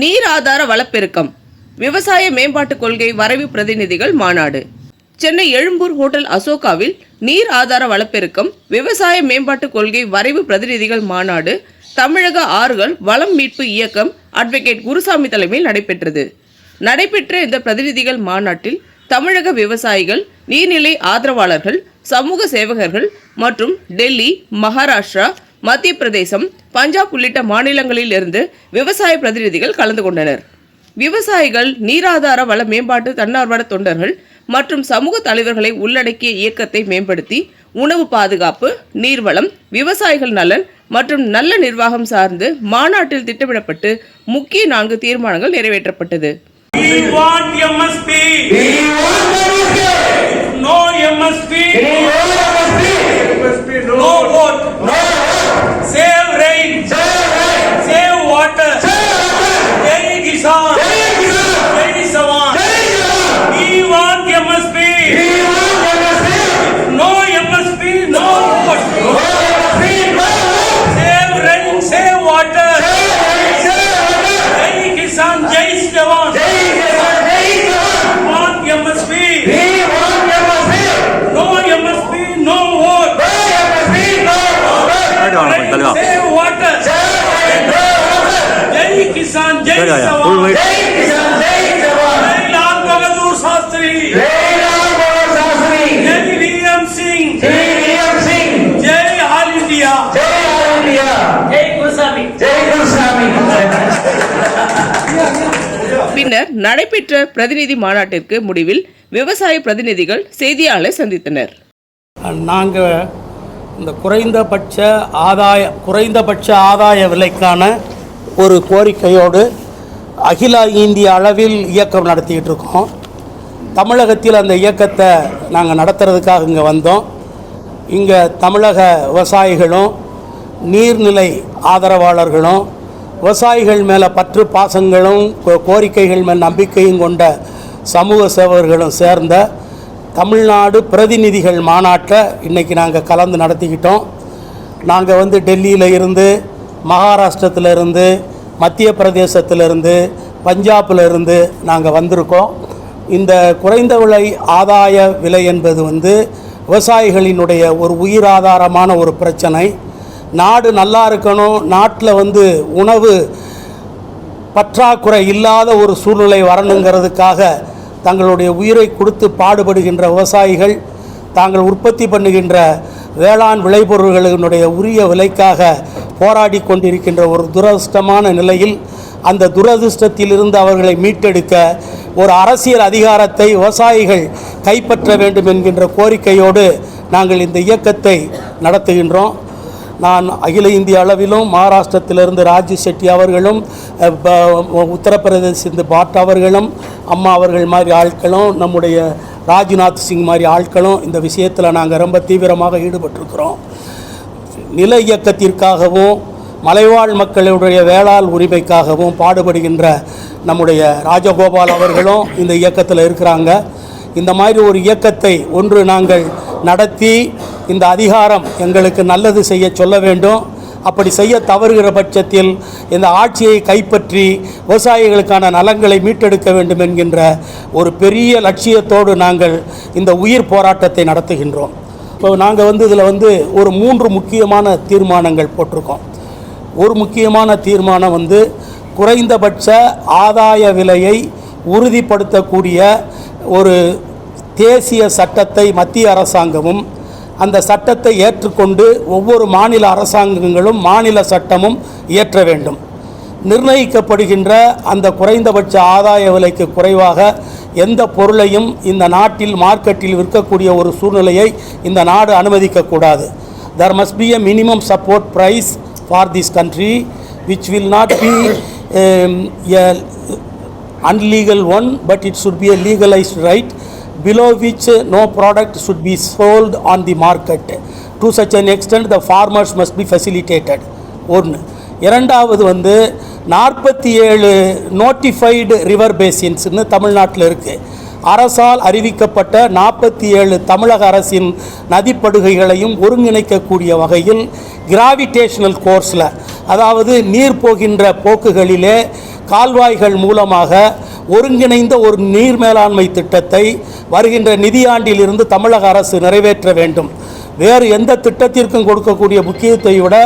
நீர் ஆதார வளப்பெருக்கம். விவசாய மேம்பாட்டுக் கொள்கை வரைவு பிரதிநிதிகள் மாநாடு. சென்னை எழும்பூர் ஹோட்டல் அசோகாவில் நீர் ஆதார வளப்பெருக்கம் விவசாய மேம்பாட்டுக் கொள்கை வரைவு பிரதிநிதிகள் மாநாடு தமிழக ஆறுகள் வளம் மீட்பு இயக்கம் அட்வொகேட் குருசாமி தலைமையில் நடைபெற்றது. நடைபெற்ற இந்த பிரதிநிதிகள் மாநாட்டில் தமிழக விவசாயிகள் நீர்நிலை ஆதரவாளர்கள் சமூக சேவகர்கள் மற்றும் டெல்லி மகாராஷ்டிரா மத்திய பிரதேசம் பஞ்சாப் உள்ளிட்ட மாநிலங்களில் இருந்து விவசாய பிரதிநிதிகள் கலந்து கொண்டனர் விவசாயிகள் நீராதார வள மேம்பாட்டு தன்னார்வல தொண்டர்கள் மற்றும் சமூக தலைவர்களை உள்ளடக்கிய இயக்கத்தை மேம்படுத்தி உணவு பாதுகாப்பு நீர்வளம் விவசாயிகள் நலன் மற்றும் நல்ல நிர்வாகம் சார்ந்து மாநாட்டில் திட்டமிடப்பட்டு முக்கிய நான்கு தீர்மானங்கள் நிறைவேற்றப்பட்டது We want MSP. No MSP. பின்னர் நடைபெற்ற பிரதிநிதி மாநாட்டிற்கு முடிவில் விவசாய பிரதிநிதிகள் செய்தியாளரை சந்தித்தனர். நாங்கள் இந்த குறைந்தபட்ச ஆதாய குறைந்தபட்ச ஆதாய விலைக்கான ஒரு கோரிக்கையோடு அகில இந்திய அளவில் இயக்கம் நடத்திக்கிட்டு இருக்கோம் தமிழகத்தில் அந்த இயக்கத்தை நாங்கள் நடத்துறதுக்காக இங்கே வந்தோம். இங்கே தமிழக விவசாயிகளும் நீர்நிலை ஆதரவாளர்களும் விவசாயிகள் மேலே பற்று பாசங்களும் கோ- கோரிக்கைகள் மேல் நம்பிக்கையும் கொண்ட சமூக சேவர்களும் சேர்ந்த தமிழ்நாடு பிரதிநிதிகள் மாநாட்டை இன்றைக்கி நாங்கள் கலந்து நடத்திக்கிட்டோம். நாங்கள் வந்து டெல்லியில் இருந்து மகாராஷ்டிரத்தில் இருந்து மத்திய பிரதேசத்திலிருந்து இருந்து நாங்கள் வந்திருக்கோம். இந்த குறைந்த விலை ஆதாய விலை என்பது வந்து விவசாயிகளினுடைய ஒரு உயிராதாரமான ஒரு பிரச்சனை. நாடு நல்லா இருக்கணும் நாட்டில் வந்து உணவு பற்றாக்குறை இல்லாத ஒரு சூழ்நிலை வரணுங்கிறதுக்காக தங்களுடைய உயிரை கொடுத்து பாடுபடுகின்ற விவசாயிகள் தாங்கள் உற்பத்தி பண்ணுகின்ற வேளாண் விளைபொருள்களினுடைய உரிய விலைக்காக போராடி கொண்டிருக்கின்ற ஒரு துரதிருஷ்டமான நிலையில் அந்த துரதிருஷ்டத்திலிருந்து அவர்களை மீட்டெடுக்க ஒரு அரசியல் அதிகாரத்தை விவசாயிகள் கைப்பற்ற வேண்டும் என்கின்ற கோரிக்கையோடு நாங்கள் இந்த இயக்கத்தை நடத்துகின்றோம். நான் அகில இந்திய அளவிலும் மகாராஷ்டிரத்திலிருந்து ராஜு செட்டி அவர்களும் உத்தரப்பிரதேசிலிருந்து பாட் அவர்களும் அம்மா அவர்கள் மாதிரி ஆட்களும் நம்முடைய ராஜ்நாத் சிங் மாதிரி ஆட்களும் இந்த விஷயத்தில் நாங்கள் ரொம்ப தீவிரமாக ஈடுபட்டிருக்கிறோம். நில இயக்கத்திற்காகவும் மலைவாழ் மக்களுடைய வேளாண் உரிமைக்காகவும் பாடுபடுகின்ற நம்முடைய ராஜகோபால் அவர்களும் இந்த இயக்கத்தில் இருக்கிறாங்க. இந்த மாதிரி ஒரு இயக்கத்தை ஒன்று நாங்கள் நடத்தி இந்த அதிகாரம் எங்களுக்கு நல்லது செய்ய சொல்ல வேண்டும். அப்படி செய்ய தவறுகிற பட்சத்தில் இந்த ஆட்சியை கைப்பற்றி விவசாயிகளுக்கான நலங்களை மீட்டெடுக்க வேண்டும் என்கின்ற ஒரு பெரிய லட்சியத்தோடு நாங்கள் இந்த உயிர் போராட்டத்தை நடத்துகின்றோம். இப்போ நாங்கள் வந்து இதில் வந்து ஒரு மூன்று முக்கியமான தீர்மானங்கள் போட்டிருக்கோம். ஒரு முக்கியமான தீர்மானம் வந்து குறைந்தபட்ச ஆதாய விலையை உறுதிப்படுத்தக்கூடிய ஒரு தேசிய சட்டத்தை மத்திய அரசாங்கமும் அந்த சட்டத்தை ஏற்றுக்கொண்டு ஒவ்வொரு மாநில அரசாங்கங்களும் மாநில சட்டமும் இயற்ற வேண்டும். நிர்ணயிக்கப்படுகின்ற அந்த குறைந்தபட்ச ஆதாய விலைக்கு குறைவாக எந்த பொருளையும் இந்த நாட்டில் மார்க்கெட்டில் விற்கக்கூடிய ஒரு சூழ்நிலையை இந்த நாடு அனுமதிக்கக்கூடாது there must be a minimum support price for this country which will not be an illegal one but it should be a legalised right below which no product should be sold on the market to such an extent the farmers must be facilitated ஒன்று இரண்டாவது வந்து நாற்பத்தி ஏழு notified river பேசின்ஸ்னு தமிழ்நாட்டில் இருக்குது அரசால் அறிவிக்கப்பட்ட நாற்பத்தி ஏழு தமிழக அரசின் நதிப்படுகைகளையும் ஒருங்கிணைக்கக்கூடிய வகையில் கிராவிடேஷனல் கோர்ஸில் அதாவது நீர் போகின்ற போக்குகளிலே கால்வாய்கள் மூலமாக ஒருங்கிணைந்த ஒரு நீர் மேலாண்மை திட்டத்தை வருகின்ற நிதியாண்டிலிருந்து தமிழக அரசு நிறைவேற்ற வேண்டும். வேறு எந்த திட்டத்திற்கும் கொடுக்கக்கூடிய முக்கியத்தை விட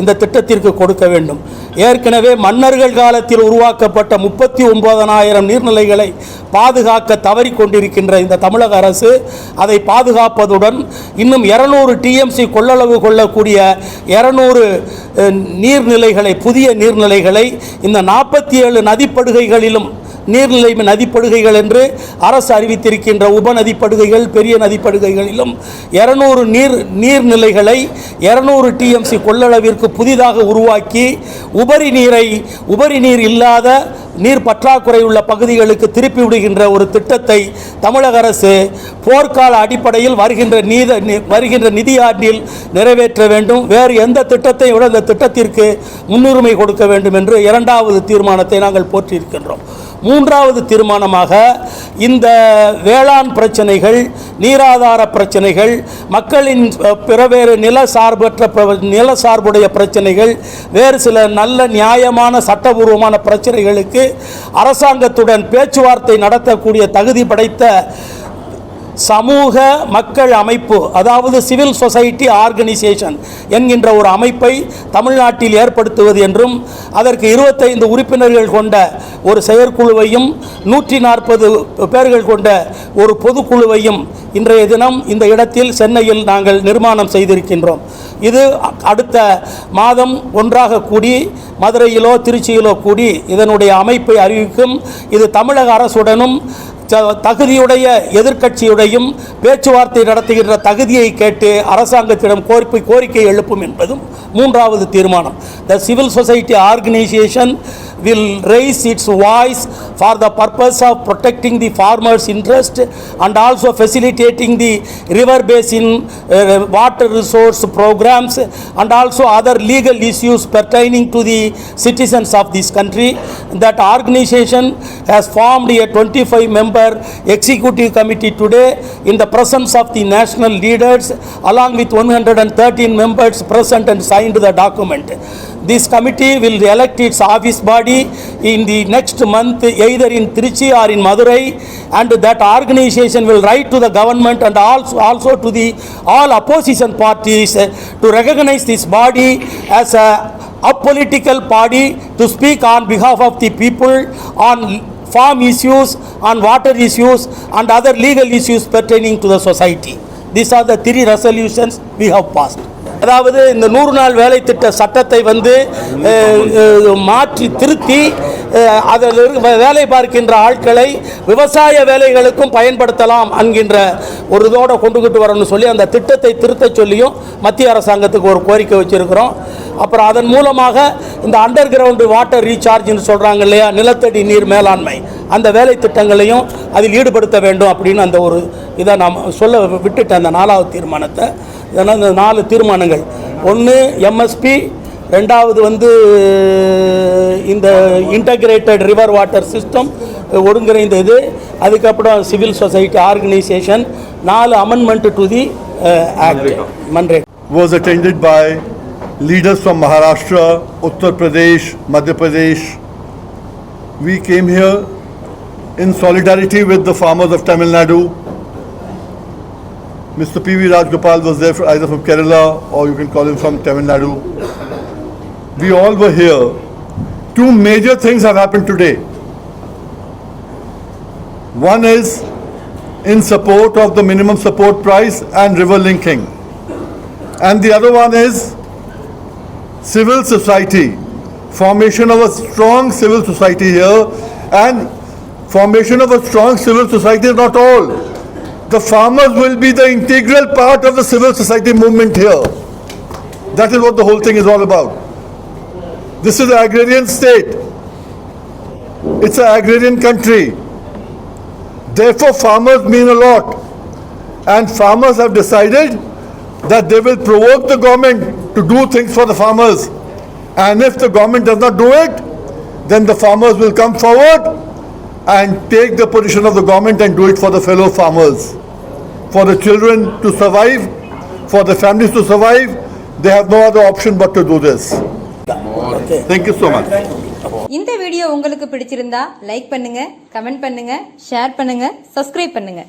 இந்த திட்டத்திற்கு கொடுக்க வேண்டும். ஏற்கனவே மன்னர்கள் காலத்தில் உருவாக்கப்பட்ட முப்பத்தி ஒன்பதனாயிரம் நீர்நிலைகளை பாதுகாக்க தவறி கொண்டிருக்கின்ற இந்த தமிழக அரசு அதை பாதுகாப்பதுடன் இன்னும் இருநூறு டிஎம்சி கொள்ளளவு கொள்ளக்கூடிய இரநூறு நீர்நிலைகளை புதிய நீர்நிலைகளை இந்த நாற்பத்தி ஏழு நதிப்படுகைகளிலும் நீர்நிலை நதிப்படுகைகள் என்று அரசு அறிவித்திருக்கின்ற உபநதிப்படுகைகள் பெரிய நதிப்படுகைகளிலும் இரநூறு நீர் நீர்நிலைகளை இரநூறு டிஎம்சி கொள்ளளவிற்கு புதிதாக உருவாக்கி உபரி நீரை உபரி நீர் இல்லாத நீர் பற்றாக்குறை உள்ள பகுதிகளுக்கு திருப்பி விடுகின்ற ஒரு திட்டத்தை தமிழக அரசு போர்க்கால அடிப்படையில் வருகின்ற நீத வருகின்ற நிதியாண்டில் நிறைவேற்ற வேண்டும். வேறு எந்த திட்டத்தை விட இந்த திட்டத்திற்கு முன்னுரிமை கொடுக்க வேண்டும் என்று இரண்டாவது தீர்மானத்தை நாங்கள் போற்றியிருக்கின்றோம். மூன்றாவது தீர்மானமாக இந்த வேளாண் பிரச்சனைகள் நீராதார பிரச்சனைகள் மக்களின் பிறவேறு நில சார்பற்ற நில சார்புடைய பிரச்சனைகள் வேறு சில நல்ல நியாயமான சட்டபூர்வமான பிரச்சனைகளுக்கு அரசாங்கத்துடன் பேச்சுவார்த்தை நடத்தக்கூடிய தகுதி படைத்த சமூக மக்கள் அமைப்பு அதாவது சிவில் சொசைட்டி ஆர்கனைசேஷன் என்கின்ற ஒரு அமைப்பை தமிழ்நாட்டில் ஏற்படுத்துவது என்றும் அதற்கு இருபத்தைந்து உறுப்பினர்கள் கொண்ட ஒரு செயற்குழுவையும் நூற்றி நாற்பது பேர்கள் கொண்ட ஒரு பொதுக்குழுவையும் இன்றைய தினம் இந்த இடத்தில் சென்னையில் நாங்கள் நிர்மாணம் செய்திருக்கின்றோம். இது அடுத்த மாதம் ஒன்றாக கூடி மதுரையிலோ திருச்சியிலோ கூடி இதனுடைய அமைப்பை அறிவிக்கும் இது தமிழக அரசுடனும் தகுதியுடைய எதிர்க்கட்சியுடையும் பேச்சுவார்த்தை நடத்துகின்ற தகுதியை கேட்டு அரசாங்கத்திடம் கோரிப்பை கோரிக்கை எழுப்பும் என்பதும் மூன்றாவது தீர்மானம் the civil society organisation will raise its voice for the purpose of protecting the farmers interest and also facilitating the river basin water resource programmes and also other legal issues pertaining to the citizens of this country that organisation has formed a twenty five member 25-member executive committee today in the presence of the national leaders along with 113 members present and signed the document. This committee will elect its office body in the next month either in Trichy or in Madurai and that organization will write to the government and also also to the all opposition parties to recognize this body as a apolitical body to speak on behalf of the people on farm issues, on water issues and other legal issues pertaining to the society. These are the three resolutions we have passed. அதாவது இந்த நூறு நாள் வேலை திட்ட சட்டத்தை வந்து மாற்றி திருத்தி அதில் வேலை பார்க்கின்ற ஆட்களை விவசாய வேலைகளுக்கும் பயன்படுத்தலாம் என்கின்ற ஒரு இதோட கொண்டுகிட்டு வரணும்னு சொல்லி அந்த திட்டத்தை திருத்த சொல்லியும் மத்திய அரசாங்கத்துக்கு ஒரு கோரிக்கை வச்சிருக்கிறோம் அப்புறம் அதன் மூலமாக இந்த அண்டர் கிரவுண்டு வாட்டர் ரீசார்ஜ்னு சொல்கிறாங்க இல்லையா? நிலத்தடி நீர் மேலாண்மை. அந்த வேலை திட்டங்களையும் அதில் ஈடுபடுத்த வேண்டும் அப்படின்னு அந்த ஒரு இதை நாம் சொல்ல விட்டுட்டேன் அந்த நாலாவது தீர்மானத்தை. இதனால் இந்த நாலு தீர்மானங்கள். ஒன்று எம்எஸ்பி ரெண்டாவது வந்து இந்த இன்டகிரேட்டட் ரிவர் வாட்டர் சிஸ்டம் ஒருங்கிணைந்த இது அதுக்கப்புறம் சிவில் சொசைட்டி ஆர்கனைசேஷன் நாலு அமெண்ட்மெண்ட் டு தி ஆக்ட் மன்ரேட் was attended by leaders from Maharashtra, Uttar Pradesh, Madhya Pradesh. We came here in solidarity with the farmers of Tamil Nadu. Mr. P.V. Rajgopal was there for- either from Kerala or you can call him from Tamil Nadu. We all were here. Two major things have happened today. One is in support of the minimum support price and river linking. And the other one is civil society, formation of a strong civil society here and formation of a strong civil society is not all. The farmers will be the integral part of the civil society movement here. That is what the whole thing is all about. This is an agrarian state. It's an agrarian country. Therefore, farmers mean a lot. And farmers have decided that they will provoke the government to do things for the farmers. And if the government does not do it, then the farmers will come forward and take the position of the government and do it for the fellow farmers. For the children to survive, for the families to survive, they have no other option but to do this. Thank you so much. இந்த video உங்களுக்கு பிடிச்சிருந்தா like பண்ணுங்க comment பண்ணுங்க share பண்ணுங்க subscribe பண்ணுங்க